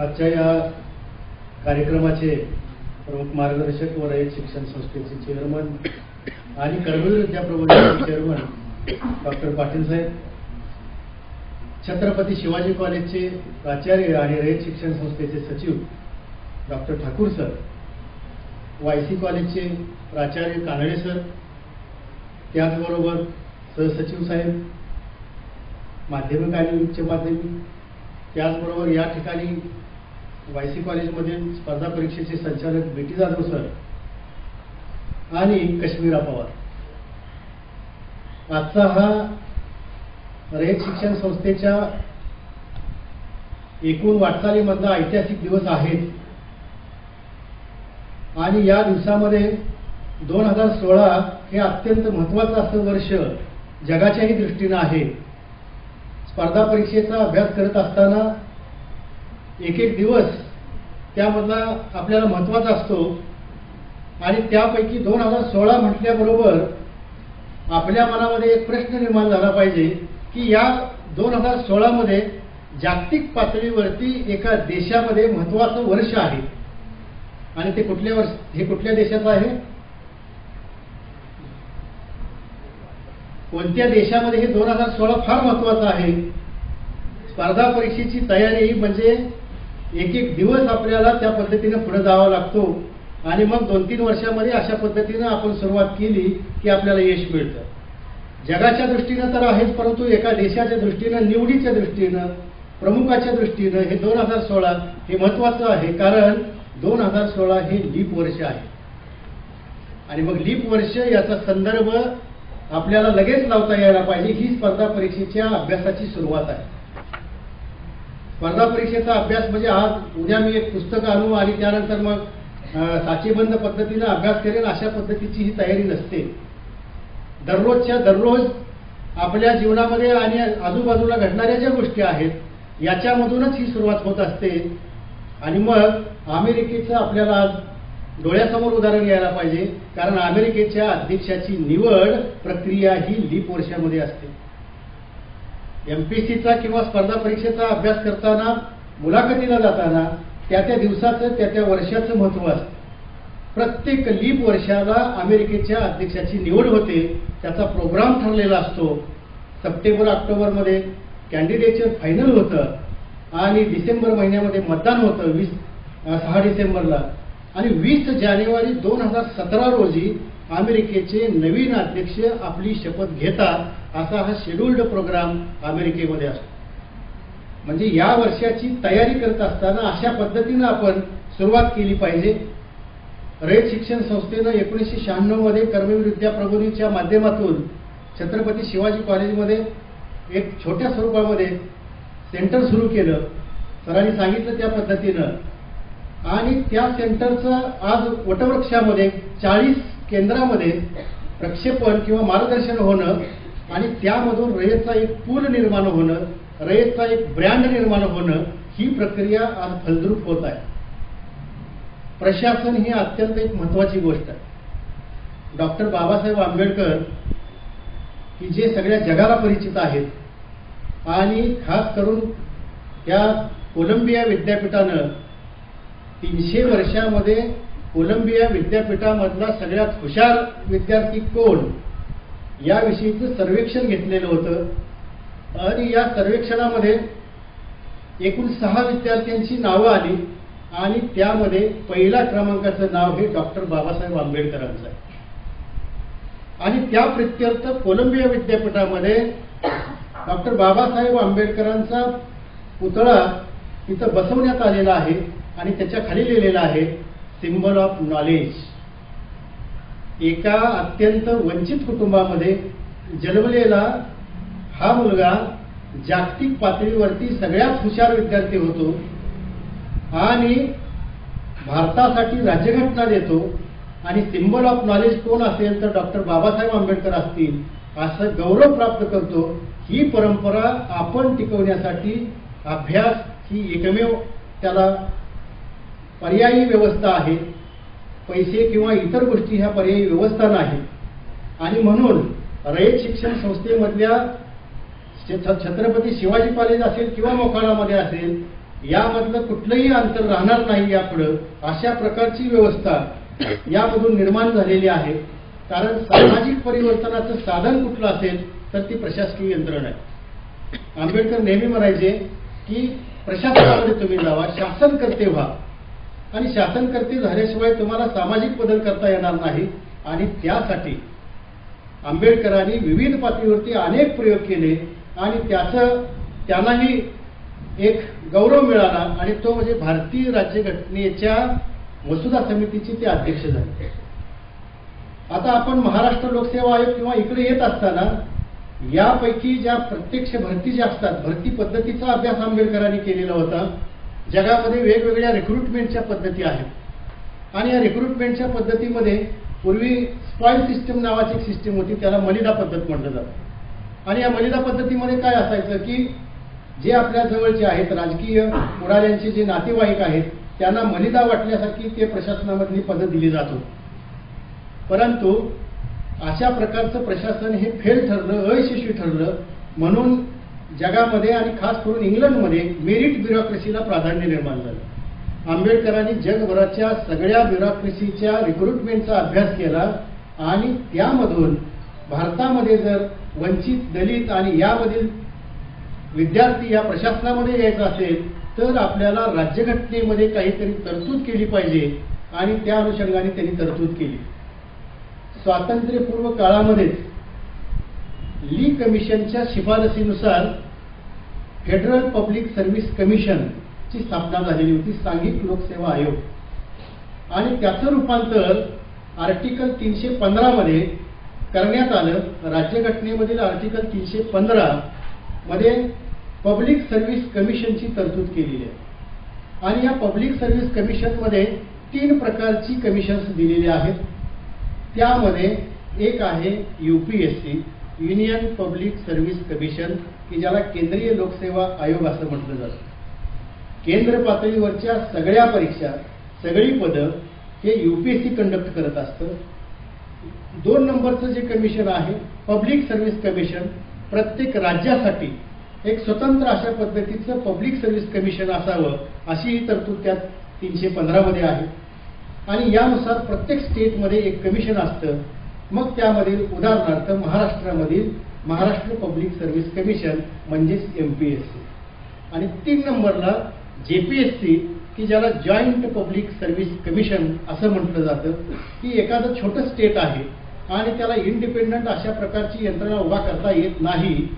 आजच्या या कार्यक्रमाचे प्रमुख मार्गदर्शक व रयत शिक्षण संस्थेचे चेअरमन आणि कर्मवीर विद्याप्रबोधनाचे चेअरमन डॉक्टर पाटील साहेब छत्रपती शिवाजी कॉलेजचे प्राचार्य आणि रयत शिक्षण संस्थेचे सचिव डॉक्टर ठाकूर सर वायसी कॉलेजचे प्राचार्य कानडे सर त्याचबरोबर सहसचिव साहेब माध्यमिक आणि उच्च माध्यमिक त्याचबरोबर या ठिकाणी वायसी कॉलेजमधील स्पर्धा परीक्षेचे संचालक बेटी जाधव सर आणि कश्मीरा पवार आजचा हा रयत शिक्षण संस्थेच्या एकूण वाटचालीमधला ऐतिहासिक दिवस आहे. आणि या दिवसामध्ये दोन हजार सोळा हे अत्यंत महत्वाचं असं वर्ष जगाच्याही दृष्टीनं आहे. स्पर्धा परीक्षेचा अभ्यास करत असताना एक एक दिवस त्यामधला आपल्याला महत्त्वाचा असतो. आणि त्यापैकी दोन हजार सोळा म्हटल्याबरोबर आपल्या मनामध्ये एक प्रश्न निर्माण झाला पाहिजे की या दोन हजार सोळामध्ये जागतिक पातळीवरती एका देशामध्ये महत्वाचं वर्ष आहे. आणि ते कुठल्या वर्ष हे कुठल्या देशाचं आहे? कोणत्या देशामध्ये हे दोन हजार सोळा फार महत्वाचं आहे? स्पर्धा परीक्षेची तयारी म्हणजे एक एक दिवस आपल्याला त्या पद्धतीने पुढे जावा लागतो. आणि मग दोन तीन वर्षामध्ये अशा पद्धतीनं आपण सुरुवात केली की आपल्याला यश मिळतं. जगाच्या दृष्टीनं तर आहेच परंतु एका देशाच्या दृष्टीनं निवडीच्या दृष्टीनं प्रमुखाच्या दृष्टीनं हे दोन हजार सोळा हे महत्वाचं आहे कारण दोन हजार सोळा हे लीप वर्ष आहे. आणि मग लीप वर्ष याचा संदर्भ आपल्याला लगेच लावता यायला पाहिजे ही स्पर्धा परीक्षेच्या अभ्यासाची सुरुवात आहे. स्पर्धा परीक्षेचा अभ्यास म्हणजे आज उद्या मी एक पुस्तक आणू आणि त्यानंतर मग साचेबंद पद्धतीनं अभ्यास करेल अशा पद्धतीची ही तयारी नसते. दररोजच्या दररोज आपल्या जीवनामध्ये आणि आजूबाजूला घडणाऱ्या ज्या गोष्टी आहेत याच्यामधूनच ही सुरुवात होत असते. आणि मग अमेरिकेचं आपल्याला आज डोळ्यासमोर उदाहरण घ्यायला पाहिजे कारण अमेरिकेच्या अध्यक्षाची निवड प्रक्रिया ही लीप वर्षामध्ये असते. एमपीसीचा किंवा स्पर्धा परीक्षेचा अभ्यास करताना मुलाखतीला जाताना त्या त्या दिवसाचं त्या त्या वर्षाचं महत्त्व असतं. प्रत्येक लीप वर्षाला अमेरिकेच्या अध्यक्षाची निवड होते. त्याचा प्रोग्राम ठरलेला असतो. सप्टेंबर ऑक्टोबरमध्ये कॅन्डिडेटचं फायनल होतं आणि डिसेंबर महिन्यामध्ये मतदान होतं वीस सहा डिसेंबरला. आणि वीस जानेवारी दोन हजार सतरा रोजी अमेरिकेचे नवीन अध्यक्ष आपली शपथ घेतात असा हा शेड्युल्ड प्रोग्राम अमेरिकेमध्ये असतो. म्हणजे या वर्षाची तयारी करत असताना अशा पद्धतीनं आपण सुरुवात केली पाहिजे. रयत शिक्षण संस्थेनं एकोणीसशे शहाण्णवमध्ये कर्मवीर विद्या प्रबोधीच्या माध्यमातून छत्रपती शिवाजी कॉलेजमध्ये एक छोट्या स्वरूपामध्ये सेंटर सुरू केलं. सरांनी सांगितलं त्या पद्धतीनं. आणि त्या सेंटरचं आज वटवृक्षामध्ये चाळीस केंद्रामध्ये प्रक्षेपण किंवा मार्गदर्शन होणं आणि त्यामधून रयतचा एक पूल निर्माण होणं रयतचा एक ब्रँड निर्माण होणं ही प्रक्रिया आज फलद्रूप होत आहे. प्रशासन ही अत्यंत एक महत्वाची गोष्ट आहे. डॉक्टर बाबासाहेब आंबेडकर की जे सगळ्या जगाला परिचित आहेत आणि खास करून या कोलंबिया विद्यापीठानं तीनशे वर्षामध्ये कोलंबिया विद्यापीठामधला सगळ्यात हुशार विद्यार्थी कोण? याविषयीचं सर्वेक्षण घेतलेलं होतं. आणि या सर्वेक्षणामध्ये एकूण सहा विद्यार्थ्यांची नावं आली आणि त्यामध्ये पहिल्या क्रमांकाचं नाव हे डॉक्टर बाबासाहेब आंबेडकरांचं आहे. आणि त्या प्रित्यर्थ कोलंबिया विद्यापीठामध्ये डॉक्टर बाबासाहेब आंबेडकरांचा पुतळा तिथं बसवण्यात आलेला आहे आणि त्याच्याखाली लिहिलेला आहे सिम्बल ऑफ नॉलेज. एका अत्यंत वंचित कुटुंबामध्ये जन्मलेला हा मुलगा जागतिक पातळीवरती सगळ्यात हुशार विद्यार्थी होतो आणि भारतासाठी राज्यघटना देतो आणि सिम्बल ऑफ नॉलेज कोण असेल तर डॉक्टर बाबासाहेब आंबेडकर असतील असं गौरव प्राप्त करतो. ही परंपरा आपण टिकवण्यासाठी अभ्यास ही एकमेव त्याला पर्यायी व्यवस्था आहे. पैसे किंवा इतर गोष्टी ह्या पर्यायी व्यवस्था नाही. आणि म्हणून रयत शिक्षण संस्थेमधल्या छत्रपती शिवाजी कॉलेज असेल किंवा मोखाडामध्ये असेल यामधलं कुठलंही अंतर राहणार नाही यापुढं. अशा प्रकारची व्यवस्था यामधून निर्माण झालेली आहे. कारण सामाजिक परिवर्तनाचं साधन कुठलं असेल तर ती प्रशासकीय यंत्रणा आहे. आंबेडकर नेहमी म्हणायचे की प्रशासनामध्ये तुम्ही जावा शासन करते व्हा. आणि शासनकर्ते झाल्याशिवाय तुम्हाला सामाजिक बदल करता येणार नाही. आणि त्यासाठी आंबेडकरांनी विविध पातळीवरती अनेक प्रयोग केले आणि त्याचं त्यांनाही एक गौरव मिळाला आणि तो म्हणजे भारतीय राज्यघटनेच्या मसुदा समितीचे ते अध्यक्ष झाले. आता आपण महाराष्ट्र लोकसेवा आयोग किंवा इकडे येत असताना यापैकी ज्या प्रत्यक्ष भरती ज्या असतात भरती पद्धतीचा अभ्यास आंबेडकरांनी केलेला होता जगामध्ये वेगवेगळ्या रिक्रुटमेंटच्या पद्धती आहेत. आणि या रिक्रुटमेंटच्या पद्धतीमध्ये पूर्वी स्पॉईल सिस्टम नावाची एक सिस्टीम होती त्याला मलिदा पद्धत म्हटलं जातं. आणि या मलिदा पद्धतीमध्ये काय असायचं की जे आपल्या जवळचे आहेत राजकीय पुढाऱ्यांचे जे नातेवाईक आहेत त्यांना मलिदा वाटण्यासाठी ते प्रशासनामधली पदं दिली जात होती. परंतु अशा प्रकारचं प्रशासन हे फेल ठरलं अयशस्वी ठरलं म्हणून जगामध्ये आणि खास करून इंग्लंडमध्ये मेरिट ब्युरोक्रेसीला प्राधान्य निर्माण झालं. आंबेडकरांनी जगभराच्या सगळ्या ब्युरोक्रेसीच्या रिक्रुटमेंटचा अभ्यास केला आणि त्यामधून भारतामध्ये जर वंचित दलित आणि यामधील विद्यार्थी या प्रशासनामध्ये यायचा असेल तर आपल्याला राज्यघटनेमध्ये काहीतरी तरतूद केली पाहिजे आणि त्या अनुषंगाने त्यांनी तरतूद केली. स्वातंत्र्यपूर्व काळामध्येच ली कमिशनच्या शिफारसीनुसार फेडरल पब्लिक सर्व्हिस कमिशनची स्थापना झालेली होती सांघिक लोकसेवा आयोग. आणि त्याचं रूपांतर आर्टिकल तीनशे पंधरामध्ये करण्यात आलं. राज्यघटनेमधील आर्टिकल तीनशे पंधरा मध्ये पब्लिक सर्व्हिस कमिशनची तरतूद केलेली आहे. आणि या पब्लिक सर्व्हिस कमिशनमध्ये तीन प्रकारची कमिशन्स दिलेली आहेत. त्यामध्ये एक आहे U P S C union public service commission की ज्याला केंद्रीय लोकसेवा आयोग असं म्हटलं जातं. केंद्र पातळीवरच्या सगळ्या परीक्षा सगळी पदं हे यूपीएससी कंडक्ट करत असतं. दोन नंबरचं जे कमिशन आहे पब्लिक सर्व्हिस कमिशन प्रत्येक राज्यासाठी एक स्वतंत्र अशा पद्धतीचं पब्लिक सर्व्हिस कमिशन असावं अशी तरतूद त्यात तीनशे पंधरामध्ये आहे. आणि यानुसार प्रत्येक स्टेटमध्ये एक कमिशन असतं. मग त्यामधील उदाहरणार्थ महाराष्ट्रामधील महाराष्ट्र पब्लिक सर्व्हिस कमिशन म्हणजेच एम पी एस सी आणि तीन नंबरला जे पी एस सी की ज्याला जॉईंट पब्लिक सर्व्हिस कमिशन असं म्हटलं जातं की एखादं छोटं स्टेट आहे आणि त्याला इंडिपेंडंट अशा प्रकारची यंत्रणा उभा करता येत नाही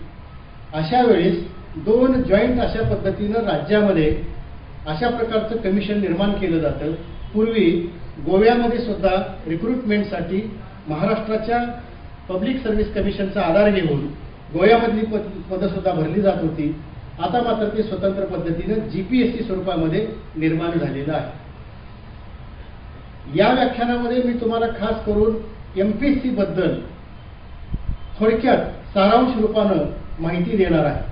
अशा वेळेस दोन जॉईंट अशा पद्धतीनं राज्यामध्ये अशा प्रकारचं कमिशन निर्माण केलं जातं. पूर्वी गोव्यामध्ये सुद्धा रिक्रुटमेंटसाठी महाराष्ट्राच्या पब्लिक सर्व्हिस कमिशनचा आधार घेऊन गोव्यामधली पद पदं सुद्धा भरली जात होती. आता मात्र ते स्वतंत्र पद्धतीनं जीपीएससी स्वरूपामध्ये निर्माण झालेलं आहे. या व्याख्यानामध्ये मी तुम्हाला खास करून एमपीएससी बद्दल थोडक्यात सारांश रूपानं माहिती देणार आहे.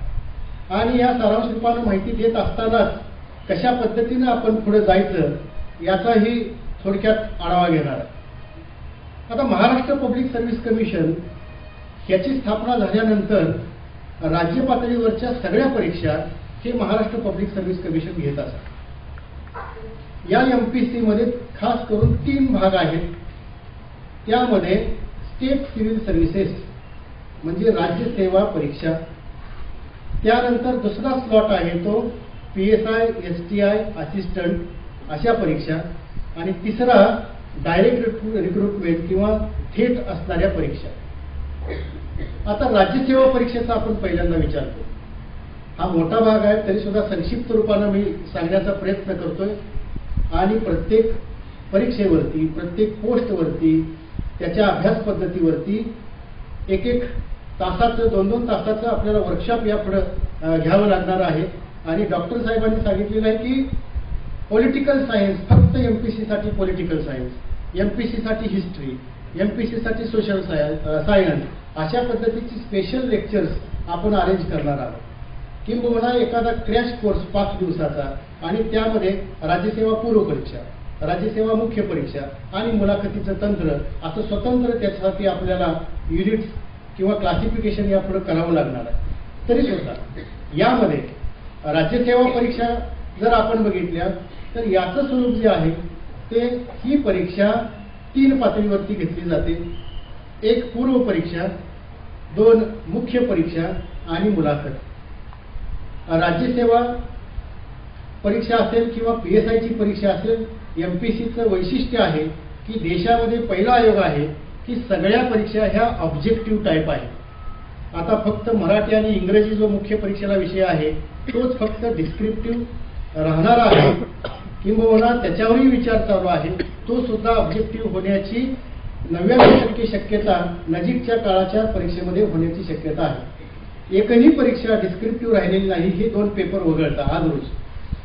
आणि या सारांश रूपानं माहिती देत असतानाच कशा पद्धतीनं आपण पुढे जायचं याचाही थोडक्यात आढावा घेणार आहे. आता महाराष्ट्र पब्लिक सर्व्हिस कमिशन याची स्थापना झाल्यानंतर राज्य पातळीवरच्या सगळ्या परीक्षा हे महाराष्ट्र पब्लिक सर्व्हिस कमिशन घेत असतात. या एम पी सी मध्ये खास करून तीन भाग आहेत. त्यामध्ये स्टेट सिव्हिल सर्व्हिसेस म्हणजे राज्य सेवा परीक्षा. त्यानंतर दुसरा स्लॉट आहे तो P S I S T I assistant अशा परीक्षा. आणि तिसरा डायरेक्ट रिक्रुटमेंट किंवा थेट असणाऱ्या परीक्षा. आता राज्यसेवा परीक्षेचा आपण पहिल्यांदा विचारतो हा मोठा भाग आहे तरी सुद्धा संक्षिप्त रूपानं मी सांगण्याचा प्रयत्न करतोय. आणि प्रत्येक परीक्षेवरती प्रत्येक पोस्टवरती त्याच्या अभ्यास पद्धतीवरती एक एक तासाचं दोन दोन तासाचं आपल्याला वर्कशॉप यापुढं घ्यावं लागणार आहे. आणि डॉक्टर साहेबांनी सांगितलेलं आहे की पॉलिटिकल सायन्स फक्त एम पी साठी पॉलिटिकल सायन्स एम पी साठी हिस्ट्री एम पी साठी सोशल सायन्स अशा पद्धतीची स्पेशल लेक्चर्स आपण अरेंज करणार आहोत. किंबहुना एखादा क्रॅश कोर्स पाच दिवसाचा आणि त्यामध्ये राज्यसेवा पूर्व परीक्षा राज्यसेवा मुख्य परीक्षा आणि मुलाखतीचं तंत्र असं स्वतंत्र त्याच्यासाठी आपल्याला युनिट्स किंवा क्लासिफिकेशन यापुढे करावं लागणार आहे. तरी सुद्धा यामध्ये राज्यसेवा परीक्षा जर आपण बघितल्या तर याचं स्वरूप जे आहे ते ही परीक्षा तीन पातळीवरती घेतली जाते. एक पूर्व परीक्षा दोन मुख्य परीक्षा आणि मुलाखत. राज्यसेवा परीक्षा असेल किंवा पी एस आयची परीक्षा असेल एम पी सीचं वैशिष्ट्य आहे की देशामध्ये पहिला आयोग आहे की सगळ्या परीक्षा ह्या ऑब्जेक्टिव्ह टाईप आहे आता फक्त मराठी आणि इंग्रजी जो मुख्य परीक्षेला विषय आहे तोच फक्त डिस्क्रिप्टिव्ह राहणारा आहे. किंबहुना त्याच्यावरही विचार चालू आहे. तो सुद्धा ऑब्जेक्टिव्ह होण्याची नव्याण्णव टक्के शक्यता नजीकच्या काळाच्या परीक्षेमध्ये होण्याची शक्यता आहे. एकही परीक्षा डिस्क्रिप्टिव्ह राहिलेली नाही हे दोन पेपर वगळता आज रोज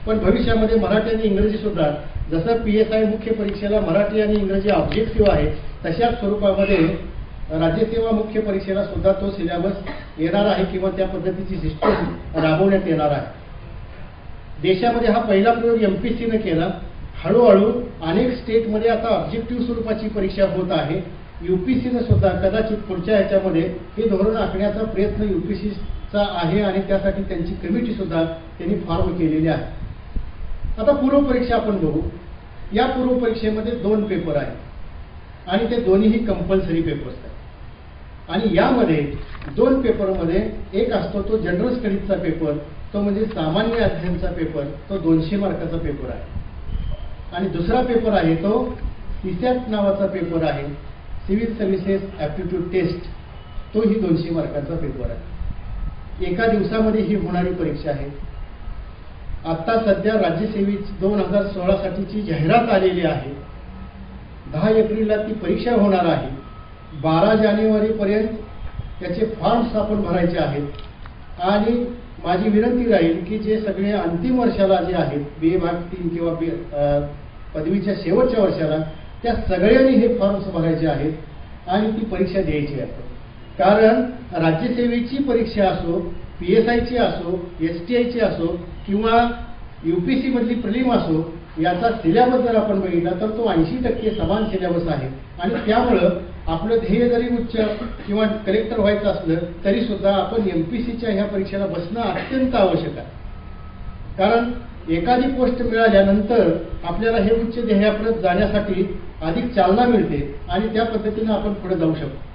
पण भविष्यामध्ये मराठी आणि इंग्रजी सुद्धा जसं पी एस आय मुख्य परीक्षेला मराठी आणि इंग्रजी ऑब्जेक्टिव्ह आहे तशाच स्वरूपामध्ये राज्यसेवा मुख्य परीक्षेला सुद्धा तो सिलेबस येणार आहे किंवा त्या पद्धतीची सिस्टम राबवण्यात येणार आहे. देशामध्ये हा पहिला प्रयोग सीनं केला. हळूहळू अनेक स्टेटमध्ये आता ऑब्जेक्टिव्ह स्वरूपाची परीक्षा होत आहे. युपीसीनं सुद्धा कदाचित पुढच्या ह्याच्यामध्ये हे धोरण आखण्याचा प्रयत्न युपीसीचा आहे आणि त्यासाठी त्यांची कमिटी सुद्धा त्यांनी फॉर्म केलेली आहे. आता पूर्व परीक्षा आपण बघू. या पूर्व परीक्षेमध्ये दोन पेपर आहेत. आणि ते दोन्हीही कंपल्सरी पेपर्स आहेत. आणि यामध्ये दोन पेपरमध्ये एक असतो तो जनरल स्टडीजचा पेपर तो म्हणजे सामान्य अध्ययनचा पेपर तो दोनशे मार्काचा पेपर आहे. आणि दुसरा पेपर आहे तो तिसऱ्याच नावाचा पेपर आहे सिव्हिल सर्व्हिसेस ॲप्टिट्यूड टेस्ट तोही दोनशे मार्काचा पेपर आहे. एका दिवसामध्ये ही होणारी परीक्षा आहे. आत्ता सध्या राज्यसेवी दोन हजार सोळासाठीची जाहिरात आलेली आहे. दहा एप्रिलला ती परीक्षा होणार आहे. बारा जानेवारीपर्यंत त्याचे फॉर्म्स आपण भरायचे आहेत. आणि माझी विनंती राहील की जे सगळे अंतिम वर्षाला जे आहेत बी ए भाग तीन किंवा बी पदवीच्या शेवटच्या वर्षाला त्या सगळ्यांनी हे फॉर्म्स भरायचे आहेत आणि ती परीक्षा द्यायची आहे. कारण राज्यसेवेची परीक्षा असो पी एस आयची असो एस टी आयची असो किंवा यू पी मधली प्रिलिम असो याचा सिलेबस जर आपण बघितला तर तो ऐंशी टक्के समान सिलेबस आहे. आणि त्यामुळं आपलं ध्येय जरी उच्च किंवा कलेक्टर व्हायचं असलं तरी सुद्धा आपण एम पी सीच्या ह्या परीक्षेला बसणं अत्यंत आवश्यक आहे. कारण एखादी पोस्ट मिळाल्यानंतर आपल्याला हे उच्च ध्येयापर्यंत जाण्यासाठी अधिक चालना मिळते आणि त्या पद्धतीनं आपण पुढे जाऊ शकतो.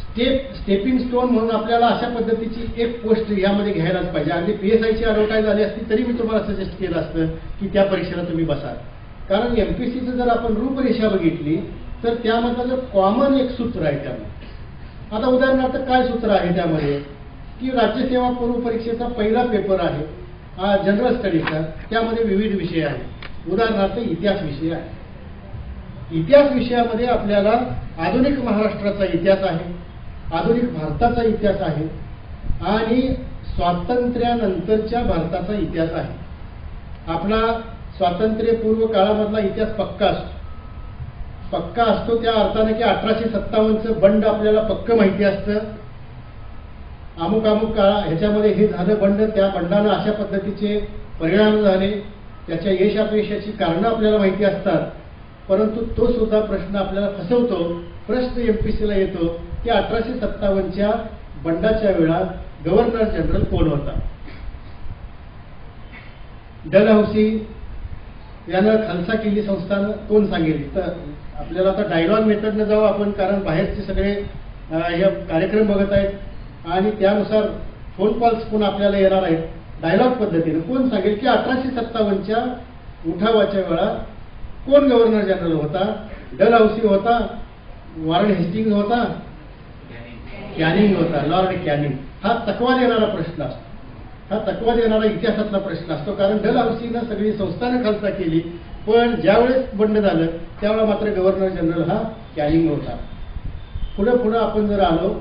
स्टेप स्टेपिंग स्टोन म्हणून आपल्याला अशा पद्धतीची एक पोस्ट यामध्ये घ्यायलाच पाहिजे. अगदी पी एस आयची अडवटाईज झाली असती तरी मी तुम्हाला सजेस्ट केलं असतं की त्या परीक्षेला तुम्ही बसा कारण एम पी सीचं जर आपण रूपरेषा बघितली तर त्यामधलं जर कॉमन एक सूत्र आहे त्यामध्ये. आता उदाहरणार्थ काय सूत्र आहे त्यामध्ये? की राज्यसेवा पूर्व परीक्षेचा पहिला पेपर आहे हा जनरल स्टडीचा त्यामध्ये विविध विषय आहेत. उदाहरणार्थ इतिहास विषय आहे. इतिहास विषयामध्ये आपल्याला आधुनिक महाराष्ट्राचा इतिहास आहे आधुनिक भारताचा इतिहास आहे आणि स्वातंत्र्यानंतरच्या भारताचा इतिहास आहे. आपला स्वातंत्र्यपूर्व काळामधला इतिहास पक्का असतो. पक्का असतो त्या अर्थाने की अठराशे सत्तावन्नचं बंड आपल्याला पक्क माहिती असतं. अमुक अमुक काळा ह्याच्यामध्ये हे झालं बंड त्या बंडानं अशा पद्धतीचे परिणाम झाले. त्याच्या यश अपयशाची कारणं आपल्याला माहिती असतात. परंतु तो सुद्धा प्रश्न आपल्याला फसवतो. प्रश्न एम पी सीला येतो की अठराशे सत्तावन्नच्या बंडाच्या वेळा गव्हर्नर जनरल कोण होता? डलहौसी यानं खालसा किल्ली संस्थान कोण सांगेल तर आपल्याला आता डायलॉग मेथडनं जाऊ आपण कारण बाहेरचे सगळे हे कार्यक्रम बघत आहेत. आणि त्यानुसार फोन कॉल्स पण आपल्याला येणार आहेत. डायलॉग पद्धतीने कोण सांगेल की अठराशे सत्तावन्नच्या उठावाच्या वेळा कोण गव्हर्नर जनरल होता? डल हाऊसी होता? वॉरन हेस्टिंग होता? कॅनिंग होता. लॉर्ड कॅनिंग हा तकवा देणारा प्रश्न असतो. हा तकवा देणारा इतिहासातला प्रश्न असतो कारण डल हाऊसीनं सगळी संस्थानं खालसा केली पण ज्यावेळेस बंड झालं त्यावेळा मात्र गव्हर्नर जनरल हा कॅनिंग होता पुढं पुढं आपण जर आलो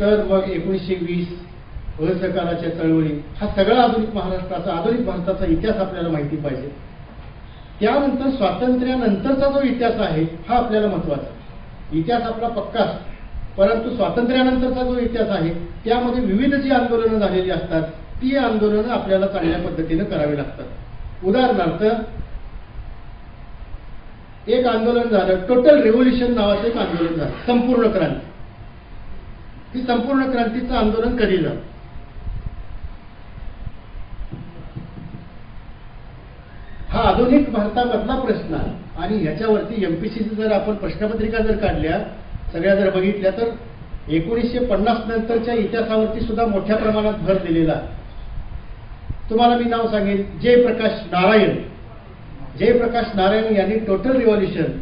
तर मग एकोणीसशे वीस असहकाराच्या चळवळी हा सगळा आधुनिक महाराष्ट्राचा आधुनिक भारताचा इतिहास आपल्याला माहिती पाहिजे. त्यानंतर स्वातंत्र्यानंतरचा जो इतिहास आहे हा आपल्याला महत्त्वाचा इतिहास आपला पक्का असतो. परंतु स्वातंत्र्यानंतरचा जो इतिहास आहे त्यामध्ये विविध जी आंदोलनं झालेली असतात ती आंदोलनं आपल्याला चांगल्या पद्धतीनं करावी लागतात. उदाहरणार्थ एक आंदोलन झालं. टोटल रेव्होल्युशन नावाचं एक आंदोलन झालं. संपूर्ण क्रांती. ही संपूर्ण क्रांतीचं आंदोलन कधी झालं आधुनिक भारतामधला प्रश्न आहे. आणि ह्याच्यावरती एमपीसीची जर आपण प्रश्नपत्रिका जर काढल्या सगळ्या जर बघितल्या तर एकोणीसशे पन्नास नंतरच्या इतिहासावरती सुद्धा मोठ्या प्रमाणात भर दिलेला तुम्हाला मी नाव सांगेन. जयप्रकाश नारायण. जयप्रकाश नारायण यांनी टोटल रिव्हॉल्युशन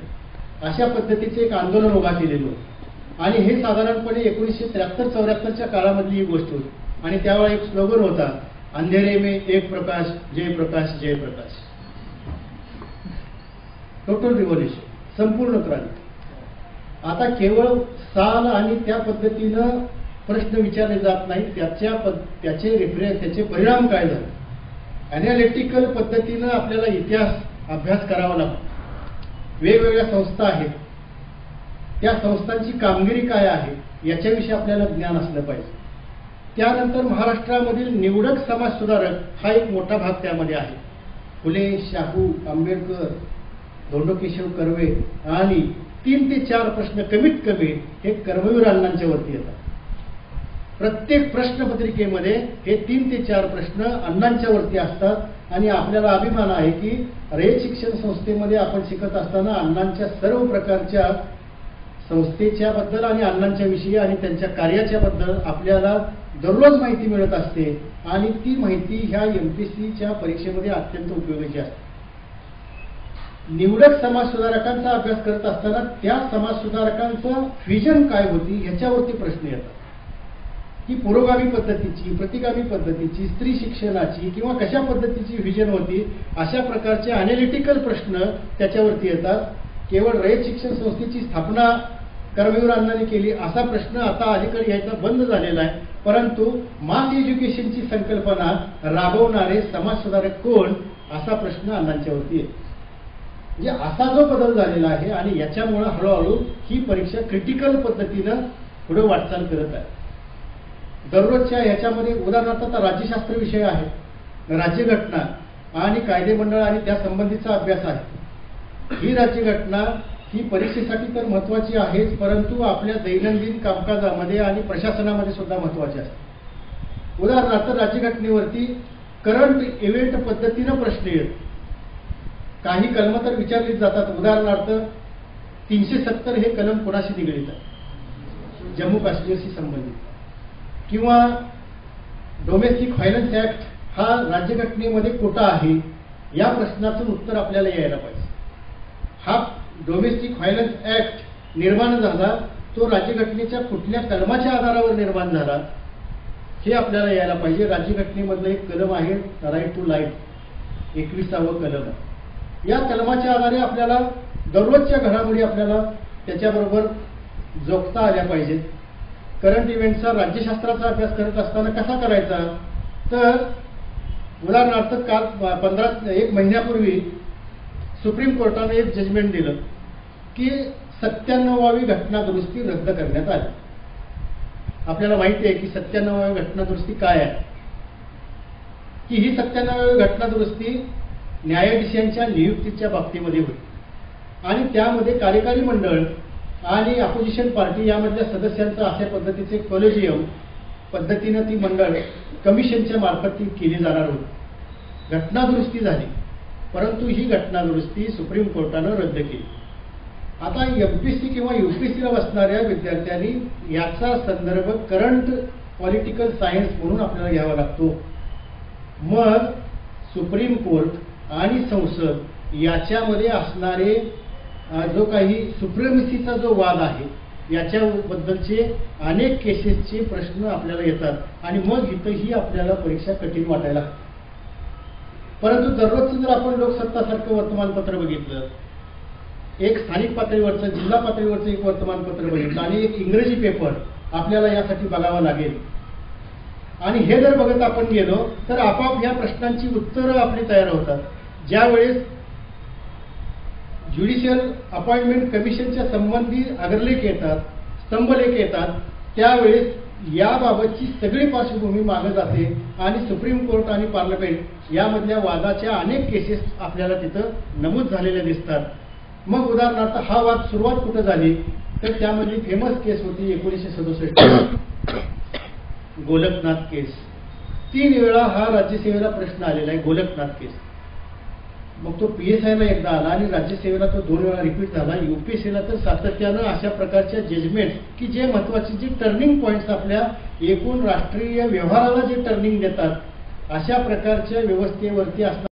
अशा पद्धतीचे एक आंदोलन उभा केलेलं आणि हे साधारणपणे एकोणीसशे त्र्याहत्तर चौऱ्याहत्तरच्या काळामधली ही गोष्ट होती. आणि त्यावेळा एक स्लोगन होता अंधेरे मे एक प्रकाश जयप्रकाश जयप्रकाश टोटल रिव्हॉल्युशन संपूर्ण क्रांती. आता केवळ साल आणि त्या पद्धतीनं प्रश्न विचारले जात नाहीत त्याच्या पद त्याचे रेफरन्स त्याचे परिणाम काय झाले? अनॅलिटिकल पद्धतीनं आपल्याला इतिहास अभ्यास करावा लागतो. वेगवेगळ्या संस्था आहेत. त्या संस्थांची कामगिरी काय आहे याच्याविषयी आपल्याला ज्ञान असलं पाहिजे. त्यानंतर महाराष्ट्रामधील निवडक समाज सुधारक हा एक मोठा भाग त्यामध्ये आहे. फुले शाहू आंबेडकर धोंडोकेशव कर्वे आणि तीन ते चार प्रश्न कमीत कमी हे कर्मवीर अण्णांच्या वरती येतात. प्रत्येक प्रश्नपत्रिकेमध्ये हे तीन ते चार प्रश्न अण्णांच्या वरती असतात. आणि आपल्याला अभिमान आहे की रयत शिक्षण संस्थेमध्ये आपण शिकत असताना अण्णांच्या सर्व प्रकारच्या संस्थेच्या बद्दल आणि अण्णांच्या विषयी आणि त्यांच्या कार्याच्या बद्दल आपल्याला दररोज माहिती मिळत असते. आणि ती माहिती ह्या एम पी सीच्या परीक्षेमध्ये अत्यंत उपयोगाची असते. निवडक समाज सुधारकांचा अभ्यास करत असताना त्या समाज सुधारकांचं व्हिजन काय होती ह्याच्यावरती प्रश्न येतात. ही पुरोगामी पद्धतीची प्रतिगामी पद्धतीची स्त्री शिक्षणाची किंवा कशा पद्धतीची व्हिजन होती अशा प्रकारचे अनॅलिटिकल प्रश्न त्याच्यावरती येतात. केवळ रयत शिक्षण संस्थेची स्थापना कर्मवीर अण्णांनी केली असा प्रश्न आता अलीकडे यायचा बंद झालेला आहे. परंतु मास एज्युकेशनची संकल्पना राबवणारे समाज सुधारक कोण असा प्रश्न अण्णांच्यावरती येतो. म्हणजे असा जो बदल झालेला आहे आणि याच्यामुळं हळूहळू ही परीक्षा क्रिटिकल पद्धतीनं पुढे वाटचाल करत आहे. दररोजच्या ह्याच्यामध्ये उदाहरणार्थ आता राज्यशास्त्र विषय आहे राज्यघटना आणि कायदेमंडळ आणि त्या संबंधीचा अभ्यास आहे. ही राज्यघटना ही परीक्षेसाठी तर महत्वाची आहेच परंतु आपल्या दैनंदिन कामकाजामध्ये आणि प्रशासनामध्ये सुद्धा महत्वाची असते. उदाहरणार्थ राज्यघटनेवरती करंट इव्हेंट पद्धतीनं प्रश्न येत. काही कलम तर विचारलीच जातात. उदाहरणार्थ तीनशे सत्तर हे कलम कोणाशी निगडीत आहे? जम्मू काश्मीरशी संबंधित. किंवा डोमेस्टिक व्हायलन्स ऍक्ट हा राज्यघटनेमध्ये कोटा आहे या प्रश्नाचं उत्तर आपल्याला यायला पाहिजे. हा डोमेस्टिक व्हायलन्स ऍक्ट निर्माण झाला तो राज्यघटनेच्या कुठल्या कलमाच्या आधारावर निर्माण झाला हे आपल्याला यायला पाहिजे. राज्यघटनेमधलं एक कलम आहे राईट टू लाईफ एकविसावं कलम. या कलमाच्या आधारे आपल्याला दररोजच्या घडामोडी आपल्याला त्याच्याबरोबर जोखता आल्या पाहिजेत. करंट इव्हेंटचा राज्यशास्त्राचा अभ्यास करत असताना कसा करायचा? तर उदाहरणार्थ काल पंधरा एक महिन्यापूर्वी सुप्रीम कोर्टाने एक जजमेंट दिलं की सत्त्याण्णवावी घटना दुरुस्ती रद्द करण्यात आली. आपल्याला माहिती आहे की सत्त्याण्णवावी घटना दुरुस्ती काय आहे? की ही सत्त्याण्णवावी घटना दुरुस्ती न्यायाधीशांच्या नियुक्तीच्या बाबतीमध्ये होती. आणि त्यामध्ये कार्यकारी मंडळ आणि अपोजिशन पार्टी यामधल्या सदस्यांचं अशा पद्धतीचे कॉलेजियम पद्धतीनं ती मंडळ कमिशनच्या मार्फत ती केली जाणार होती. घटनादुरुस्ती झाली. परंतु ही घटनादुरुस्ती सुप्रीम कोर्टानं रद्द केली. आता एमपीसी किंवा यू पी सीला बसणाऱ्या विद्यार्थ्यांनी याचा संदर्भ करंट पॉलिटिकल सायन्स म्हणून आपल्याला घ्यावा लागतो. मग सुप्रीम कोर्ट आणि संसद याच्यामध्ये असणारे जो काही सुप्रेमसीचा जो वाद आहे याच्याबद्दलचे अनेक केसेसचे प्रश्न आपल्याला येतात आणि मग इथंही आपल्याला परीक्षा कठीण वाटायला परंतु दररोजचं जर आपण लोकसत्तासारखं वर्तमानपत्र बघितलं एक स्थानिक पातळीवरचं जिल्हा पातळीवरचं एक वर्तमानपत्र बघितलं आणि एक इंग्रजी पेपर आपल्याला यासाठी बघावा लागेल. आणि हे जर बघत आपण गेलो तर आपाप ह्या प्रश्नांची उत्तरं आपली तयार होतात. ज्यावेळेस ज्युडिशियल अपॉइंटमेंट कमिशनच्या संबंधी अग्रलेख येतात स्तंभलेख येतात त्यावेळेस याबाबतची सगळी पार्श्वभूमी मागे जाते आणि सुप्रीम कोर्ट आणि पार्लमेंट यामधल्या वादाच्या अनेक केसेस आपल्याला तिथं नमूद झालेल्या दिसतात. मग उदाहरणार्थ हा वाद सुरुवात कुठं झाली? तर त्यामधली फेमस केस होती एकोणीसशे सदुसष्ट. गोलकनाथ केस तीन वेळा हा राज्यसेवेला प्रश्न आलेला आहे गोलकनाथ केस मग तो पी एस आयला एकदा आला आणि राज्यसेवेला तो दोन वेळा रिपीट झाला. युपीएससीला तर सातत्यानं अशा प्रकारच्या जजमेंट की जे महत्त्वाचे जे टर्निंग पॉईंट्स आपल्या एकूण राष्ट्रीय व्यवहाराला जे टर्निंग देतात अशा प्रकारच्या व्यवस्थेवरती असतात